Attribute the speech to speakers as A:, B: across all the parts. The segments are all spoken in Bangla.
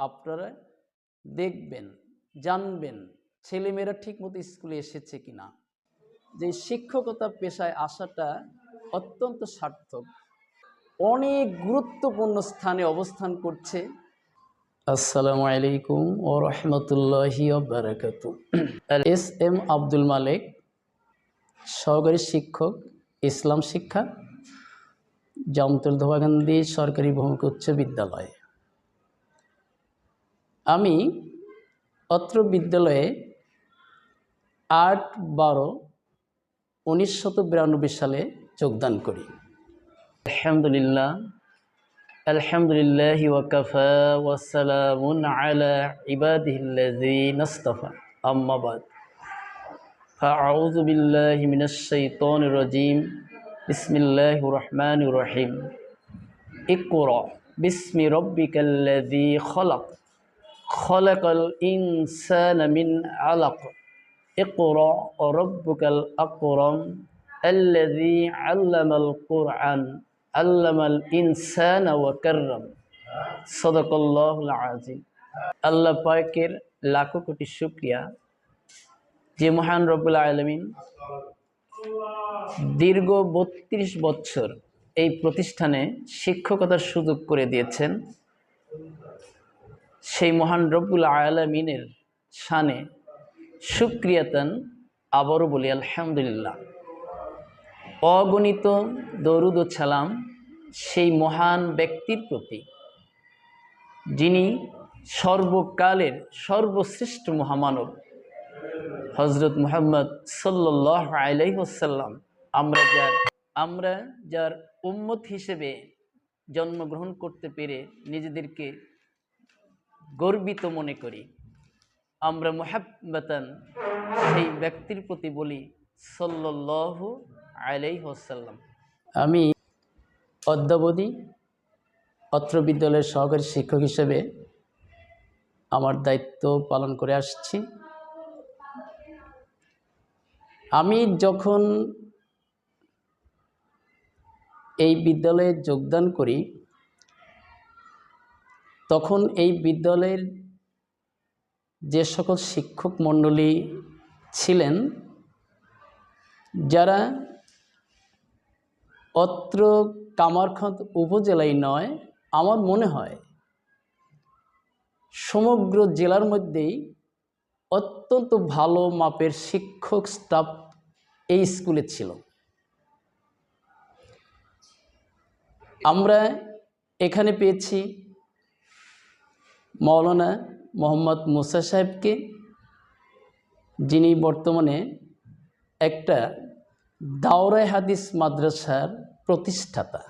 A: আপনারা দেখবেন, জানবেন ছেলেমেয়েরা ঠিকমতো স্কুলে এসেছে কিনা। যে শিক্ষকতা পেশায় আসাটা অত্যন্ত সার্থক। অনেক গুরুত্বপূর্ণ স্থানে অবস্থান করছে। আসসালামু আলাইকুম ও রহমতুল্লাহি এস এম আব্দুল মালিক, সহকারী শিক্ষক, ইসলাম শিক্ষা জামতুল ধোয়াগান্ধী সরকারি ভৌমিক উচ্চ বিদ্যালয়। আমি অত্র বিদ্যালয়ে আট বারো উনিশশত বিরানব্বই সালে যোগদান করি। আলহামদুলিল্লাহ। আলহামদুলিল্লাহ ওয়াকাফা ওয়াসালামুন আলা ইবাদিল্লাযীনাস্তাফা আম্মা রহিম। ইকরা বিসমি রাব্বিকাল্লাযী খলক। الذي خلق خلق الإنسان من علق اقرأ ربك الأكرم الذي علم القرآن علم الإنسان وكرم صدق الله العظيم আল্লাহ পাকের লাখো কোটি শুক্রিয়া যে মহান রব্বুল আলমিন দীর্ঘ বত্রিশ বছর এই প্রতিষ্ঠানে শিক্ষকতার সুযোগ করে দিয়েছেন সেই মহান রব্বুল আলমিনের শানে সুক্রিয়াতান আবারও বলি, আলহামদুলিল্লাহ। অগণিত দরুদ ও ছালাম সেই মহান ব্যক্তির প্রতি, যিনি সর্বকালের সর্বশ্রেষ্ঠ মহামানব হজরত মুহাম্মদ সাল্লাহ আলাইসাল্লাম আমরা যার আমরা যার উম্মত হিসেবে জন্মগ্রহণ করতে পেরে নিজেদেরকে গর্বিত মনে করি। আমরা মোহাব্বতান সেই ব্যক্তির প্রতি বলি সল্লাহ আলাইসাল্লাম আমি অদ্যাবধি অত্র বিদ্যালয়ের সহকারী শিক্ষক হিসেবে আমার দায়িত্ব পালন করে আসছি। আমি যখন এই বিদ্যালয়ে যোগদান করি তখন এই বিদ্যালয়ের যে সকল শিক্ষক মণ্ডলী ছিলেন, যারা অত্র কামারখন্দ উপজেলায় নয়, আমার মনে হয় সমগ্র জেলার মধ্যেই অত্যন্ত ভালো মাপের শিক্ষক স্টাফ এই স্কুলে ছিল। আমরা এখানে পেয়েছি মৌলানা মোহাম্মদ মুসা সাহেবকে, যিনি বর্তমানে একটা দাওরাই হাদিস মাদ্রাসার প্রতিষ্ঠাতা,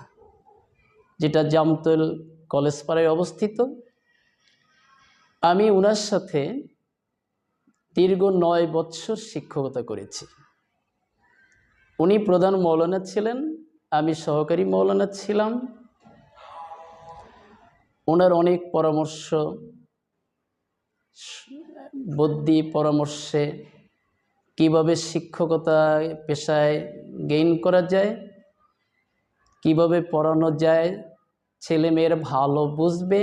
A: যেটা জামতল কলেজ পাড়ায় অবস্থিত। আমি ওনার সাথে দীর্ঘ নয় বৎসর শিক্ষকতা করেছি। উনি প্রধান মৌলানা ছিলেন, আমি সহকারী মৌলানা ছিলাম। ওনার অনেক পরামর্শ বুদ্ধি পরামর্শে কীভাবে শিক্ষকতা পেশায় গেইন করা যায় কীভাবে পড়ানো যায় ছেলে মেয়ের ভালো বুঝবে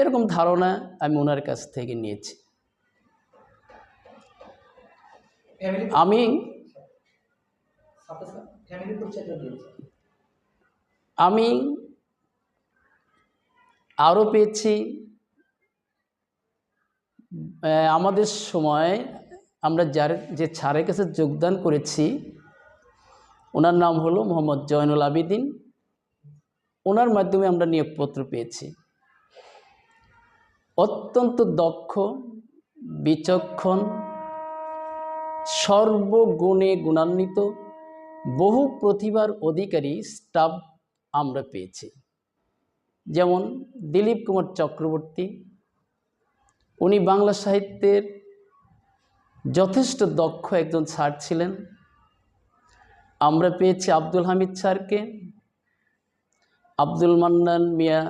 A: এরকম ধারণা আমি ওনার কাছ থেকে নিয়েছি। আমি আমি আরও পেয়েছি। আমাদের সময় আমরা যার, যে ছাড়ের কাছে যোগদান করেছি, ওনার নাম হলো মোহাম্মদ জয়নুল আবিদিন। ওনার মাধ্যমে আমরা নিয়োগপত্র পেয়েছি। অত্যন্ত দক্ষ, বিচক্ষণ, সর্বগুণে গুণান্বিত, বহু প্রতিভার অধিকারী স্টাফ আমরা পেয়েছি। যেমন দিলীপ কুমার চক্রবর্তী, উনি বাংলা সাহিত্যের যথেষ্ট দক্ষ একজন স্যার ছিলেন। আমরা পেয়েছি আব্দুল হামিদ স্যারকে, আব্দুল মান্নান মিয়া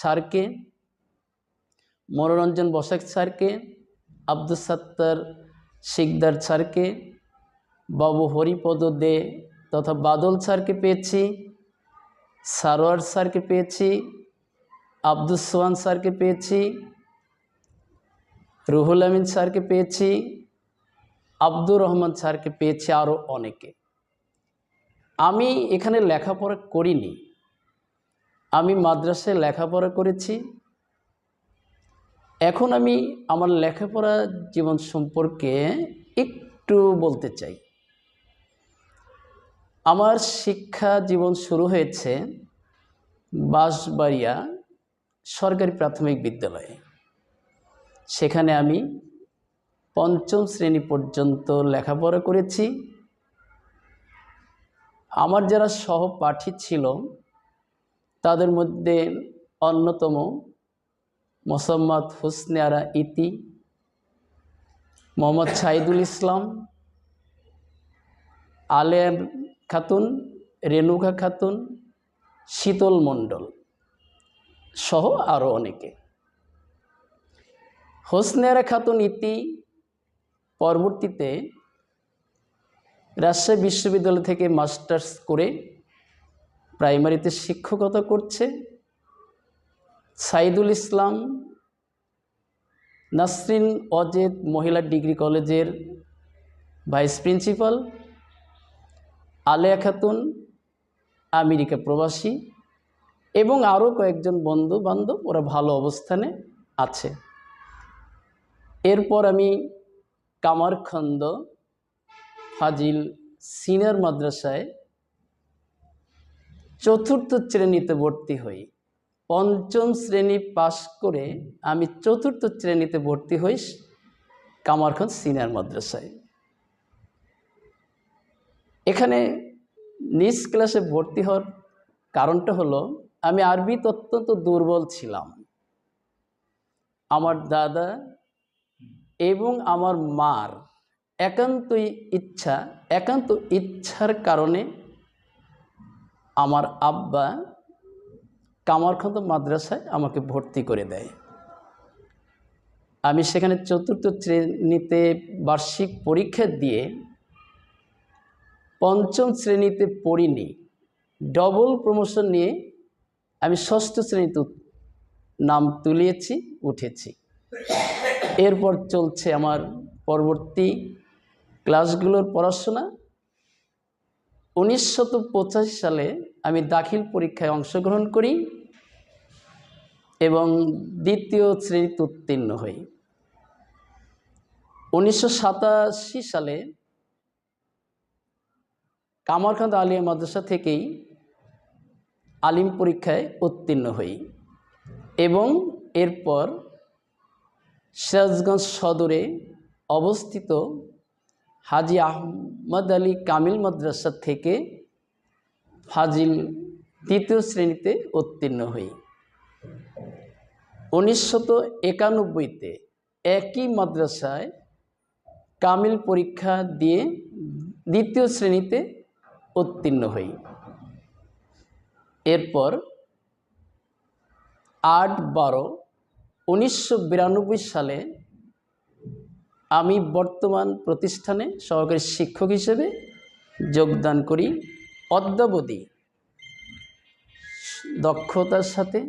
A: স্যারকে, মনোরঞ্জন বসাক স্যারকে আব্দুল সত্তার শিকদার স্যারকে, বাবু হরিপদ দে তথা বাদল স্যারকে পেয়েছি, সারোয়ার স্যারকে পেয়েছি আব্দুল সোহান স্যারকে পেয়েছি, রুহুল আমিন স্যারকে পেয়েছি, আব্দুর রহমান স্যারকে পেয়েছি আরও অনেকে। আমি এখানে লেখাপড়া করিনি। আমি মাদ্রাসায় লেখাপড়া করেছি। এখন আমি আমার লেখাপড়া জীবন সম্পর্কে একটু বলতে চাই। আমার শিক্ষা জীবন শুরু হয়েছে বাঁশবাড়িয়া সরকারি প্রাথমিক বিদ্যালয়ে। সেখানে আমি পঞ্চম শ্রেণি পর্যন্ত লেখাপড়া করেছি। আমার যারা সহপাঠী ছিল, তাদের মধ্যে অন্যতম মোসাম্মদ হুসনে আরা ইতি, মোহাম্মদ সাইদুল ইসলাম আলের খাতুন, রেণুকা খাতুন, শীতল মণ্ডল। সহ আরও অনেকে। হোসনেরা খাতুন ইতি পরবর্তীতে রাজশাহী বিশ্ববিদ্যালয় থেকে মাস্টার্স করে প্রাইমারিতে শিক্ষকতা করছে সাইদুল ইসলাম, নাসরিন অজেদ মহিলা ডিগ্রি কলেজের vice principal, Aleya Khatun, America প্রবাসী। এবং আরও কয়েকজন বন্ধু বান্ধব, ওরা ভালো অবস্থানে আছে। এরপর আমি কামারখন্দ ফাজিল সিনিয়র মাদ্রাসায় চতুর্থ শ্রেণীতে ভর্তি হই। পঞ্চম শ্রেণি পাশ করে আমি চতুর্থ শ্রেণীতে ভর্তি হই কামারখন্দ সিনিয়র মাদ্রাসায়। এখানে নিজ ক্লাসে ভর্তি হওয়ার কারণটা হলো আমি আরবিতে অত্যন্ত দুর্বল ছিলাম। আমার দাদা এবং আমার মার একান্তই ইচ্ছা, একান্ত ইচ্ছার কারণে আমার আব্বা কামারখন্দ মাদ্রাসায় আমাকে ভর্তি করে দেয়। আমি সেখানে চতুর্থ শ্রেণীতে বার্ষিক পরীক্ষা দিয়ে পঞ্চম শ্রেণীতে পড়িনি। ডবল প্রমোশন নিয়ে আমি ষষ্ঠ শ্রেণীতে নাম তুলিয়েছি, উঠেছি। এরপর চলছে আমার পরবর্তী ক্লাসগুলোর পড়াশোনা। উনিশশত সালে আমি দাখিল পরীক্ষায় অংশগ্রহণ করি এবং দ্বিতীয় শ্রেণীতে উত্তীর্ণ হই। উনিশশো সাতাশি সালে কামারখান্দ আলিয়া মাদ্রাসা থেকেই আলিম পরীক্ষায় উত্তীর্ণ হই এবং এরপর সিরাজগঞ্জ সদরে অবস্থিত হাজি আহমদ আলী কামিল মাদ্রাসা থেকে ফাজিল তৃতীয় শ্রেণীতে উত্তীর্ণ হই। উনিশশত একানব্বইতে একই মাদ্রাসায় কামিল পরীক্ষা দিয়ে দ্বিতীয় শ্রেণীতে উত্তীর্ণ হই। এরপর আট বারো উনিশশো সালে আমি বর্তমান প্রতিষ্ঠানে সহকারী শিক্ষক হিসেবে যোগদান করি অদ্যাবধি। দক্ষতার সাথে,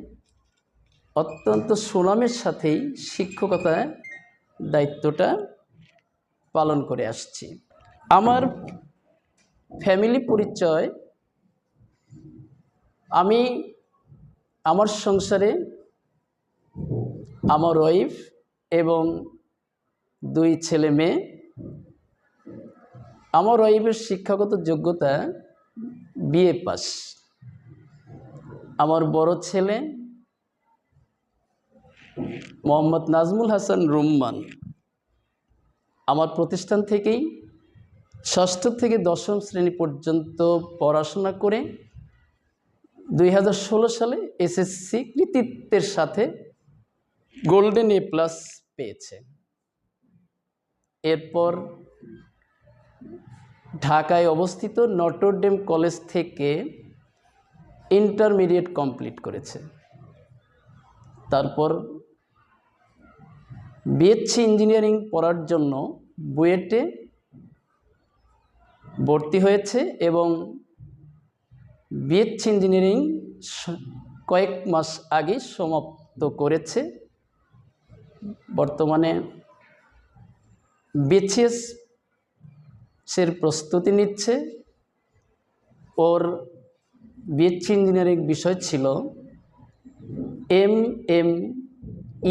A: অত্যন্ত সুনামের সাথেই শিক্ষকতার দায়িত্বটা পালন করে আসছি। আমার ফ্যামিলি পরিচয় আমি আমার সংসারে, আমার ওয়াইফ এবং দুই ছেলে মেয়ে। আমার ওয়াইফের শিক্ষাগত যোগ্যতা বিএ পাস। আমার বড় ছেলে মোহাম্মদ নাজমুল হাসান রুম্মান। আমার প্রতিষ্ঠান থেকেই ষষ্ঠ থেকে দশম শ্রেণি পর্যন্ত পড়াশোনা করে দুই হাজার ষোলো সালে এসএসসি কৃতিত্বের সাথে গোল্ডেন এ প্লাস পেয়েছে। এরপর ঢাকায় অবস্থিত নটরডেম কলেজ থেকে ইন্টারমিডিয়েট কমপ্লিট করেছে। তারপর বিএসসি ইঞ্জিনিয়ারিং পড়ার জন্য বুয়েটে ভর্তি হয়েছে এবং বিএসসি ইঞ্জিনিয়ারিং কয়েক মাস আগে সমাপ্ত করেছে। বর্তমানে বিসিএস সের প্রস্তুতি নিচ্ছে। ওর বিএচ ইঞ্জিনিয়ারিং বিষয় ছিল এম এম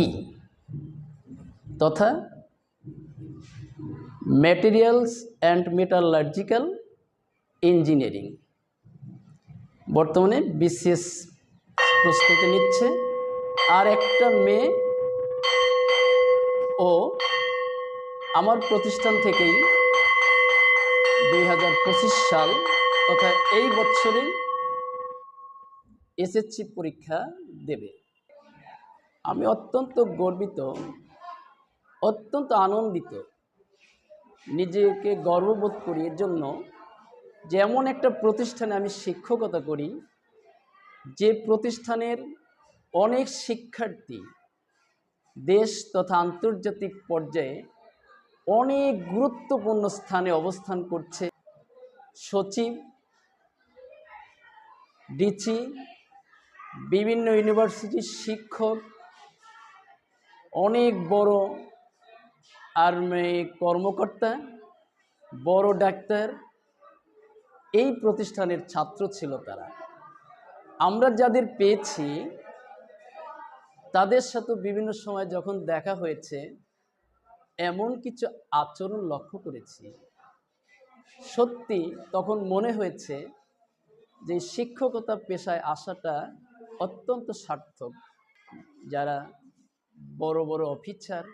A: ই তথা ম্যাটেরিয়ালস অ্যান্ড মেটালার্জিক্যাল ইঞ্জিনিয়ারিং বর্তমানে বিসিএস প্রস্তুতি নিচ্ছে। আর একটা মেয়ে ও আমার প্রতিষ্ঠান থেকেই দুই হাজার পঁচিশ সাল তথা এই বছরেই এসএসসি পরীক্ষা দেবে। আমি অত্যন্ত গর্বিত, অত্যন্ত আনন্দিত, নিজেকে গর্ববোধ করি। এর জন্য যে এমন একটা প্রতিষ্ঠানে আমি শিক্ষকতা করি, যে প্রতিষ্ঠানের অনেক শিক্ষার্থী দেশ তথা আন্তর্জাতিক পর্যায়ে অনেক গুরুত্বপূর্ণ স্থানে অবস্থান করছে। সচিব, ডিচি, বিভিন্ন ইউনিভার্সিটির শিক্ষক, অনেক বড় আর্মি কর্মকর্তা, বড় ডাক্তার এই প্রতিষ্ঠানের ছাত্র ছিল তারা। আমরা যাদের পেয়েছি, তাদের সাথে বিভিন্ন সময় যখন দেখা হয়েছে, এমন কিছু আচরণ লক্ষ্য করেছি। সত্যি তখন মনে হয়েছে যে শিক্ষকতা পেশায় আসাটা অত্যন্ত সার্থক। যারা বড় বড় অফিসার,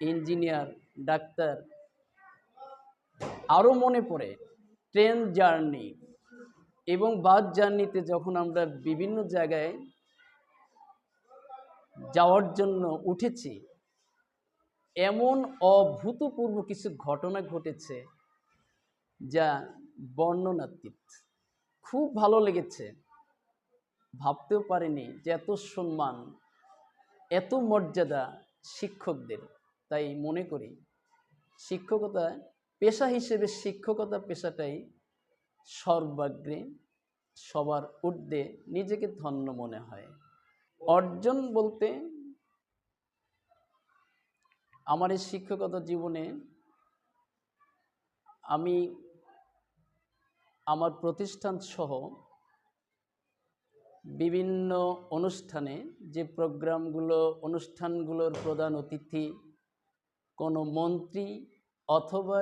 A: ইঞ্জিনিয়ার, ডাক্তার, আরও মনে পড়ে ট্রেন জার্নি এবং বাস জার্নিতে যখন আমরা বিভিন্ন জায়গায় যাওয়ার জন্য উঠেছি, এমন অভূতপূর্ব কিছু ঘটনা ঘটেছে যা বর্ণনাতীত। খুব ভালো লেগেছে। ভাবতেও পারিনি যে এত সম্মান, এত মর্যাদা শিক্ষকদের। তাই মনে করি শিক্ষকতা পেশা হিসেবে শিক্ষকতা পেশাটাই সর্বাগ্রে সবার ঊর্ধ্বে নিজেকে ধন্য মনে হয়। অর্জন বলতে আমার এই শিক্ষকতা জীবনে আমি আমার প্রতিষ্ঠান সহ বিভিন্ন অনুষ্ঠানে যে প্রোগ্রামগুলো, অনুষ্ঠানগুলোর প্রধান অতিথি কোনো মন্ত্রী অথবা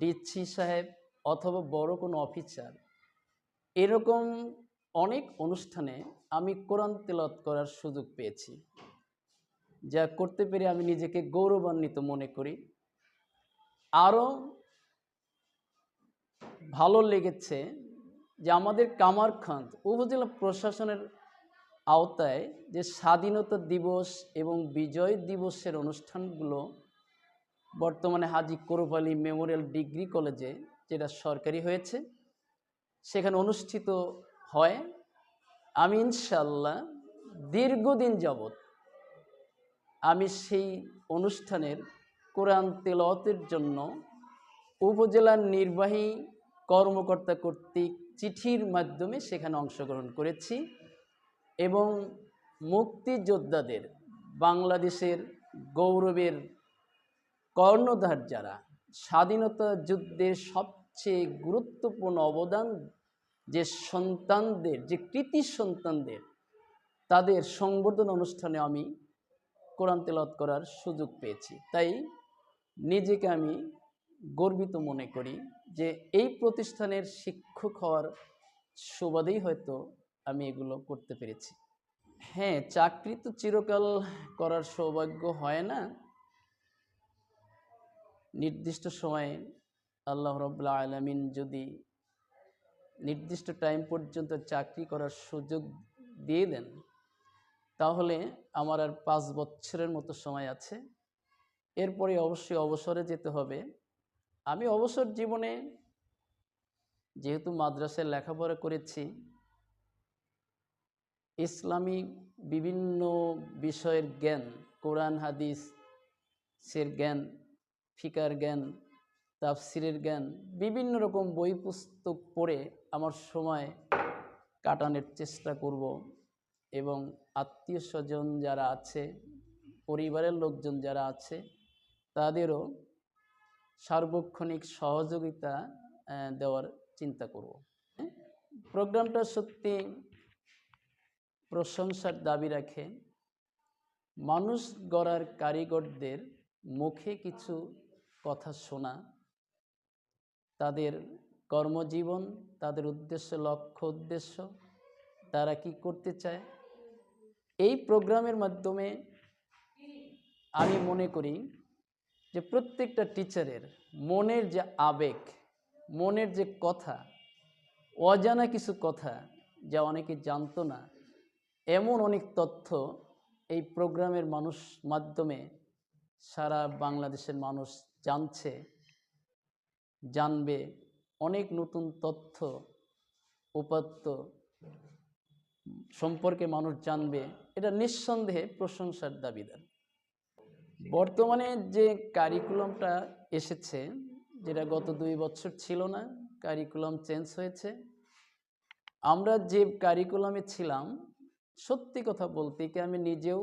A: ডিসি সাহেব অথবা বড় কোনো অফিসার, এরকম অনেক অনুষ্ঠানে আমি কোরআন তেলত করার সুযোগ পেয়েছি, যা করতে পেরে আমি নিজেকে গৌরবান্বিত মনে করি। আরও ভালো লেগেছে যে আমাদের কামারখান্দ উপজেলা প্রশাসনের আওতায় যে স্বাধীনতা দিবস এবং বিজয় দিবসের অনুষ্ঠানগুলো বর্তমানে হাজি করুপ আলী মেমোরিয়াল ডিগ্রি কলেজে, যেটা সরকারি হয়েছে, সেখানে অনুষ্ঠিত হয়। আমি ইনশাল্লাহ দীর্ঘদিন যাবৎ আমি সেই অনুষ্ঠানের কোরআন তেলতের জন্য উপজেলার নির্বাহী কর্মকর্তা কর্তৃক চিঠির মাধ্যমে সেখানে অংশগ্রহণ করেছি এবং মুক্তিযোদ্ধাদের, বাংলাদেশের গৌরবের কর্ণধার যারা, স্বাধীনতা যুদ্ধের সবচেয়ে গুরুত্বপূর্ণ অবদান যে সন্তানদের, যে কৃতি সন্তানদের, তাদের সংবর্ধনা অনুষ্ঠানে আমি কোরআন তেলত করার সুযোগ পেয়েছি। তাই নিজেকে আমি গর্বিত মনে করি যে এই প্রতিষ্ঠানের শিক্ষক হওয়ার সুবাদেই হয়তো আমি এগুলো করতে পেরেছি। হ্যাঁ চাকরি তো চিরকাল করার সৌভাগ্য হয় না। নির্দিষ্ট সময়ে আল্লাহ রব্লা আলমিন যদি নির্দিষ্ট টাইম পর্যন্ত চাকরি করার সুযোগ দিয়ে দেন, তাহলে আমার আর পাঁচ বছরের মতো সময় আছে। এরপরে অবশ্যই অবসরে যেতে হবে। আমি অবসর জীবনে যেহেতু মাদ্রাসায় লেখাপড়া করেছি ইসলামী বিভিন্ন বিষয়ের জ্ঞান, কোরআন হাদিস সের জ্ঞান ফিকার জ্ঞান, তাফসিরের জ্ঞান, বিভিন্ন রকম বই পুস্তক পড়ে আমার সময় কাটানোর চেষ্টা করব এবং আত্মীয় স্বজন যারা আছে, পরিবারের লোকজন যারা আছে, তাদেরও সার্বক্ষণিক সহযোগিতা দেওয়ার চিন্তা করব? প্রোগ্রামটা সত্যি প্রশংসার দাবি রাখে মানুষ গড়ার কারিগরদের মুখে কিছু কথা শোনা, তাদের কর্মজীবন, তাদের উদ্দেশ্য, লক্ষ্য, উদ্দেশ্য, তারা কি করতে চায়? এই প্রোগ্রামের মাধ্যমে আমি মনে করি যে প্রত্যেকটা টিচারের মনের যে আবেগ, মনের যে কথা, অজানা কিছু কথা যা অনেকে জানতো না, এমন অনেক তথ্য এই প্রোগ্রামের মানুষ মাধ্যমে সারা বাংলাদেশের মানুষ জানছে জানবে অনেক নতুন তথ্য উপাত্ত সম্পর্কে মানুষ জানবে। এটা নিঃসন্দেহে প্রশংসার দাবিদার। বর্তমানে যে কারিকুলামটা এসেছে যেটা গত দুই বছর ছিল না কারিকুলাম চেঞ্জ হয়েছে আমরা যে কারিকুলামে ছিলাম সত্যি কথা বলতে কি আমি নিজেও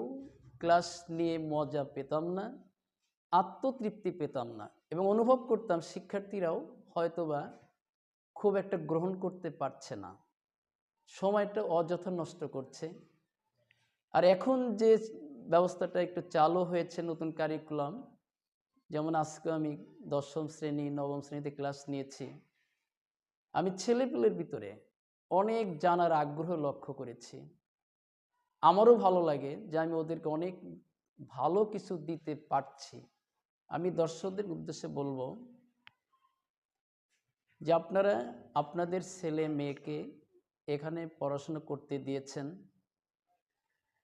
A: ক্লাস নিয়ে মজা পেতাম না। আত্মতৃপ্তি পেতাম না এবং অনুভব করতাম শিক্ষার্থীরাও হয়তোবা খুব একটা গ্রহণ করতে পারছে না। সময়টা অযথা নষ্ট করছে। আর এখন যে ব্যবস্থাটা একটু চালু হয়েছে নতুন কারিকুলাম যেমন আজকে আমি দশম শ্রেণি, নবম শ্রেণীতে ক্লাস নিয়েছি। আমি ছেলেপেলের ভিতরে অনেক জানার আগ্রহ লক্ষ্য করেছি। আমারও ভালো লাগে যে আমি ওদেরকে অনেক ভালো কিছু দিতে পারছি। আমি দর্শকদের উদ্দেশ্যে বলব যে আপনারা আপনাদের ছেলে মেয়েকে এখানে পড়াশোনা করতে দিয়েছেন।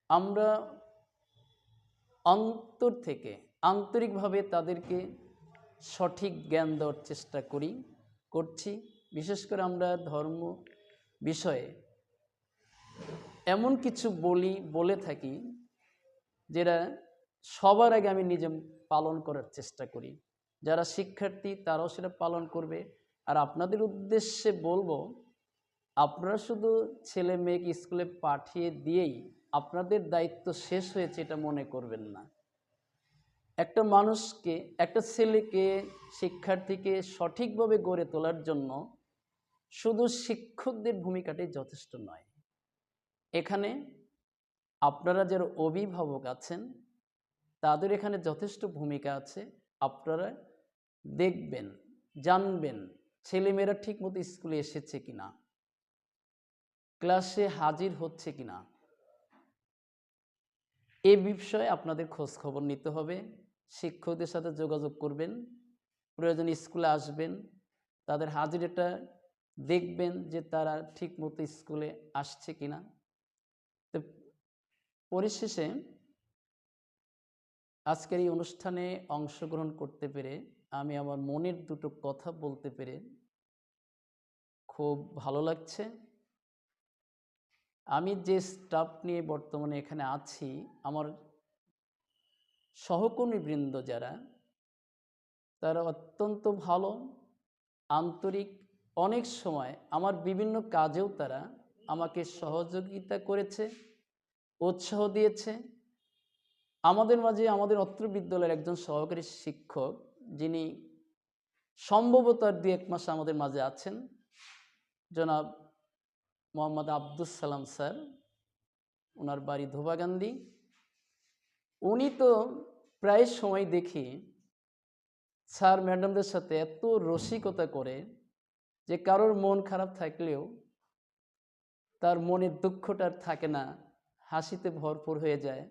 A: আমরা অন্তর থেকে, আন্তরিকভাবে তাদেরকে সঠিক জ্ঞান দেওয়ার চেষ্টা করি, করছি। বিশেষ করে আমরা ধর্ম বিষয়ে এমন কিছু বলি, বলে থাকি, যেটা সবার আগে আমি নিজে পালন করার চেষ্টা করি। যারা শিক্ষার্থী, তারাও সেটা পালন করবে। আর আপনাদের উদ্দেশ্যে বলব, আপনারা শুধু ছেলে মেয়েকে স্কুলে পাঠিয়ে দিয়েই আপনাদের দায়িত্ব শেষ হয়েছে এটা মনে করবেন না। একটা মানুষকে, একটা ছেলেকে, শিক্ষার্থীকে সঠিকভাবে গড়ে তোলার জন্য শুধু শিক্ষকদের ভূমিকাটাই যথেষ্ট নয়। এখানে আপনারা যারা অভিভাবক আছেন তাদের এখানে যথেষ্ট ভূমিকা আছে। আপনারা দেখবেন, জানবেন ছেলেমেয়েরা ঠিকমতো স্কুলে এসেছে কিনা, ক্লাসে হাজির হচ্ছে কিনা। এ বিষয়ে আপনাদের খোঁজ খবর নিতে হবে। শিক্ষকদের সাথে যোগাযোগ করবেন, প্রয়োজনে স্কুলে আসবেন, তাদের হাজিরাটা দেখবেন যে তারা ঠিকমতো স্কুলে আসছে কিনা। তো পরিশেষে আজকের এই অনুষ্ঠানে অংশগ্রহণ করতে পেরে আমি আমার মনের দুটো কথা বলতে পেরে খুব ভালো লাগছে। আমি যে স্টাফ নিয়ে বর্তমানে এখানে আছি, আমার সহকর্মীবৃন্দ যারা, তারা অত্যন্ত ভালো, আন্তরিক, অনেক সময় আমার বিভিন্ন কাজেও তারা আমাকে সহযোগিতা করেছে, উৎসাহ দিয়েছে। আমাদের মাঝে আমাদের অত্র বিদ্যালয়ের একজন সহকারী শিক্ষক, যিনি সম্ভবত আর দু এক মাস আমাদের মাঝে আছেন, জনাব মোহাম্মদ আব্দুস সালাম স্যার। ওনার বাড়ি ধোবাগান্ধী উনি তো প্রায় সময় দেখি স্যার ম্যাডামদের সাথে এত রসিকতা করে যে কারোর মন খারাপ থাকলেও তার মনের দুঃখটা থাকে না, হাসিতে ভরপুর হয়ে যায়।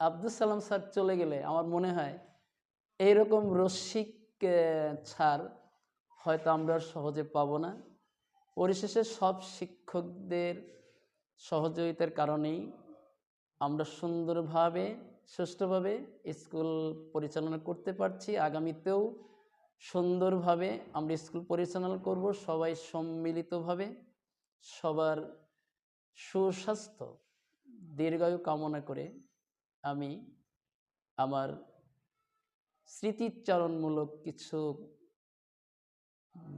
A: আব্দুল সালাম স্যার চলে গেলে আমার মনে হয় এইরকম রসিক ছাড় হয়তো আমরা সহজে পাবো না। পরিশেষে সব শিক্ষকদের সহযোগিতার কারণেই আমরা সুন্দরভাবে, সুষ্ঠুভাবে স্কুল পরিচালনা করতে পারছি। আগামীতেও সুন্দরভাবে আমরা স্কুল পরিচালনা করব। সবাই সম্মিলিতভাবে সবার সুস্বাস্থ্য, দীর্ঘায়ু কামনা করে আমি আমার স্মৃতিচারণমূলক কিছু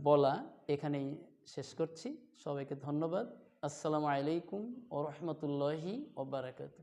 A: বলা এখানেই শেষ করছি। সবাইকে ধন্যবাদ। আসসালামু আলাইকুম ও রহমতুল্লাহি ওবরাকাত